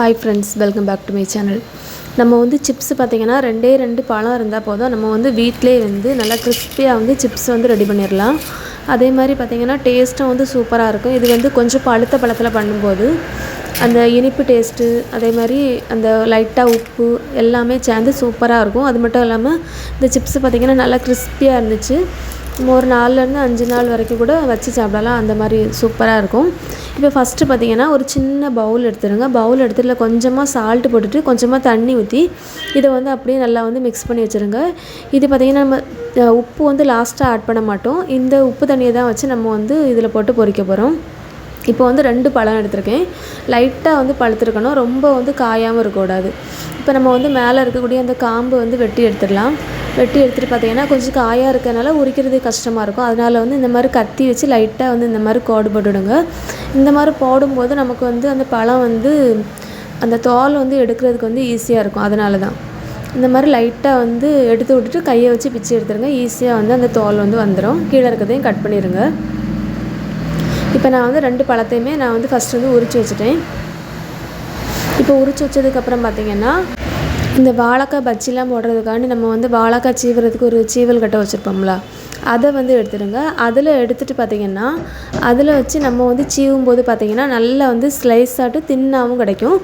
Hi friends welcome back to my channel நம்ம வந்து chips பார்த்திங்கன்னா ரெண்டே ரெண்டு பழம் இருந்தால் போதும். நம்ம வந்து வீட்டிலே வந்து நல்லா கிறிஸ்பியாக வந்து சிப்ஸ் வந்து ரெடி பண்ணிடலாம் அதே மாதிரி பார்த்திங்கன்னா டேஸ்ட்டும் வந்து சூப்பராக இருக்கும். இது வந்து கொஞ்சம் பழுத்த பழத்தில் பண்ணும்போது அந்த இனிப்பு டேஸ்ட்டு அதே மாதிரி அந்த லைட்டாக உப்பு எல்லாமே சேர்ந்து சூப்பராக இருக்கும். அது மட்டும் இல்லாமல் இந்த சிப்ஸ் பார்த்திங்கன்னா நல்லா கிறிஸ்பியாக இருந்துச்சு. ஒரு நாலுலேருந்து அஞ்சு நாள் வரைக்கும் கூட வச்சு சாப்பிடலாம். அந்த மாதிரி சூப்பராக இருக்கும். இப்போ ஃபஸ்ட்டு பார்த்தீங்கன்னா ஒரு சின்ன பவுல் எடுத்துருங்க. பவுல் எடுத்துட்டு கொஞ்சமாக சால்ட்டு போட்டுட்டு கொஞ்சமாக தண்ணி ஊற்றி இதை வந்து அப்படியே நல்லா வந்து மிக்ஸ் பண்ணி வச்சுருங்க. இது பார்த்திங்கன்னா நம்ம உப்பு வந்து லாஸ்ட்டாக ஆட் பண்ண மாட்டோம். இந்த உப்பு தண்ணியை தான் வச்சு நம்ம வந்து இதில் போட்டு பொறிக்க போகிறோம் இப்போ வந்து ரெண்டு பழம் எடுத்திருக்கேன். லைட்டாக வந்து பழுத்திருக்கணும். ரொம்ப வந்து காயாமல் இருக்கக்கூடாது. இப்போ நம்ம வந்து மேலே இருக்கக்கூடிய அந்த காம்பு வந்து வெட்டி எடுத்துடலாம். வெட்டி எடுத்துகிட்டு பார்த்தீங்கன்னா கொஞ்சம் காயாக இருக்கிறனால உரிக்கிறது கஷ்டமாக இருக்கும். அதனால் வந்து இந்த மாதிரி கத்தி வச்சு லைட்டாக வந்து இந்த மாதிரி கோடு போட்டுவிடுங்க இந்த மாதிரி போடும்போது நமக்கு வந்து அந்த பழம் வந்து அந்த தோல் வந்து எடுக்கிறதுக்கு வந்து ஈஸியாக இருக்கும். அதனால தான். இந்த மாதிரி லைட்டாக வந்து எடுத்து விட்டுட்டு கையை வச்சு பிச்சு எடுத்துருங்க. ஈஸியாக வந்து அந்த தோல் வந்து வந்துடும் கீழே இருக்கிறதையும் கட் பண்ணிடுங்க இப்போ நான் வந்து ரெண்டு பழத்தையுமே நான் வந்து ஃபஸ்ட் வந்து உரிச்சு வச்சுட்டேன். இப்போ உரிச்சு வச்சதுக்கப்புறம் பார்த்தீங்கன்னா இந்த வாழைக்காய் பஜ்ஜிலாம் போடுறதுக்காண்டி நம்ம வந்து வாழைக்காய் சீவுறதுக்கு ஒரு சீவல் கட்டை வச்சுருப்போம்ல அதை வந்து எடுத்துடுங்க. அதில் எடுத்துகிட்டு பார்த்தீங்கன்னா அதில் வச்சு நம்ம வந்து சீவும் போது பார்த்திங்கன்னா நல்லா வந்து ஸ்லைஸ் ஆட்டு தின்னாகவும் கிடைக்கும்.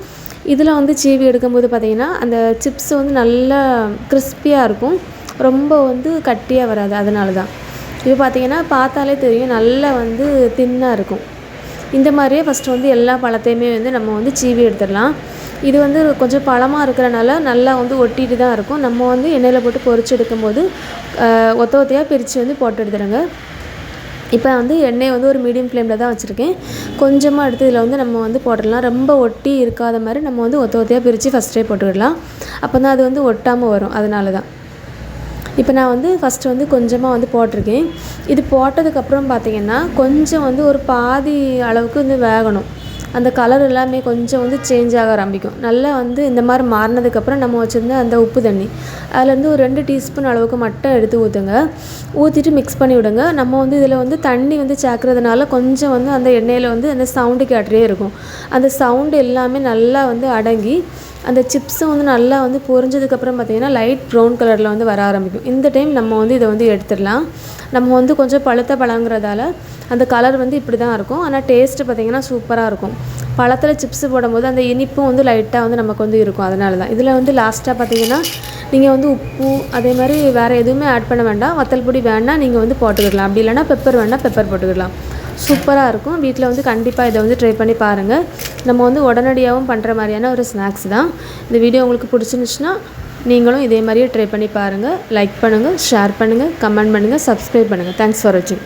இதில் வந்து சீவி எடுக்கும்போது பார்த்திங்கன்னா அந்த சிப்ஸ் வந்து நல்லா கிறிஸ்பியாக இருக்கும். ரொம்ப வந்து கட்டியாக வராது அதனால தான். இது பார்த்திங்கன்னா பார்த்தாலே தெரியும் நல்லா வந்து தின்னாக இருக்கும். இந்த மாதிரியே ஃபஸ்ட்டு வந்து எல்லா பழத்தையுமே வந்து நம்ம வந்து சீவி எடுத்துடலாம். இது வந்து கொஞ்சம் பழமாக இருக்கிறனால நல்லா வந்து ஒட்டிட்டு தான் இருக்கும். நம்ம வந்து எண்ணெயில் போட்டு பொறிச்சு எடுக்கும்போது ஒத்த ஒத்தையாக பிரித்து வந்து போட்டு எடுத்துடுங்க. இப்போ வந்து எண்ணெய் வந்து ஒரு மீடியம் ஃப்ளேமில் தான் வச்சுருக்கேன். கொஞ்சமாக எடுத்து இதில் வந்து நம்ம வந்து போட்டுடலாம். ரொம்ப ஒட்டி இருக்காத மாதிரி நம்ம வந்து ஒத்த ஒத்தையாக பிரித்து ஃபஸ்ட்டே போட்டுவிடலாம். அப்போ தான் அது வந்து ஒட்டாமல் வரும். அதனால தான் இப்போ நான் வந்து ஃபஸ்ட்டு வந்து கொஞ்சமாக வந்து போட்டிருக்கேன். இது போட்டதுக்கப்புறம் பார்த்திங்கன்னா கொஞ்சம் வந்து ஒரு பாதி அளவுக்கு வந்து வேகணும். அந்த கலர் எல்லாமே கொஞ்சம் வந்து சேஞ்ச் ஆக ஆரம்பிக்கும். நல்லா வந்து இந்த மாதிரி மாறினதுக்கப்புறம் நம்ம வச்சுருந்த அந்த உப்பு தண்ணி. அதுலேருந்து ஒரு ரெண்டு டீஸ்பூன் அளவுக்கு மட்டும் எடுத்து ஊற்றுங்க ஊற்றிட்டு மிக்ஸ் பண்ணி விடுங்க. நம்ம வந்து இதில் வந்து தண்ணி வந்து சேர்க்குறதுனால கொஞ்சம் வந்து அந்த எண்ணெயில் வந்து அந்த சவுண்டு கேட்டுகிட்டே இருக்கும். அந்த சவுண்டு எல்லாமே நல்லா வந்து அடங்கி அந்த சிப்ஸும் வந்து நல்லா வந்து பொரிஞ்சதுக்கப்புறம் பார்த்திங்கன்னா லைட் ப்ரௌன் கலரில் வந்து வர ஆரம்பிக்கும். இந்த டைம் நம்ம வந்து இதை வந்து எடுத்துடலாம். நம்ம வந்து கொஞ்சம் பழுத்த பழங்கிறதால அந்த கலர் வந்து இப்படி தான் இருக்கும். ஆனால் டேஸ்ட்டு பார்த்தீங்கன்னா சூப்பராக இருக்கும். பழத்தில் சிப்ஸ் போடும்போது அந்த இனிப்பும் வந்து லைட்டாக வந்து நமக்கு வந்து இருக்கும். அதனால தான் இதில் வந்து லாஸ்ட்டாக பார்த்தீங்கன்னா நீங்கள் வந்து உப்பு அதே மாதிரி வேறு எதுவுமே ஆட் பண்ண வேண்டாம். வத்தல் பொடி வேணால் நீங்கள் வந்து போட்டுக்கிடலாம் அப்படி இல்லைன்னா பெப்பர் வேணால் பெப்பர் போட்டுக்கிடலாம் சூப்பராக இருக்கும். வீட்டில் வந்து கண்டிப்பாக இதை வந்து ட்ரை பண்ணி பாருங்கள் நம்ம வந்து உடனடியாகவும் பண்ணுற மாதிரியான ஒரு ஸ்நாக்ஸ் தான். இந்த வீடியோ உங்களுக்கு பிடிச்சிருந்துச்சுன்னா நீங்களும் இதே மாதிரியே ட்ரை பண்ணி பாருங்கள் லைக் பண்ணுங்கள் ஷேர் பண்ணுங்கள் கமெண்ட் பண்ணுங்கள் சப்ஸ்கிரைப் பண்ணுங்கள் தேங்க்ஸ் ஃபார் வாட்சிங்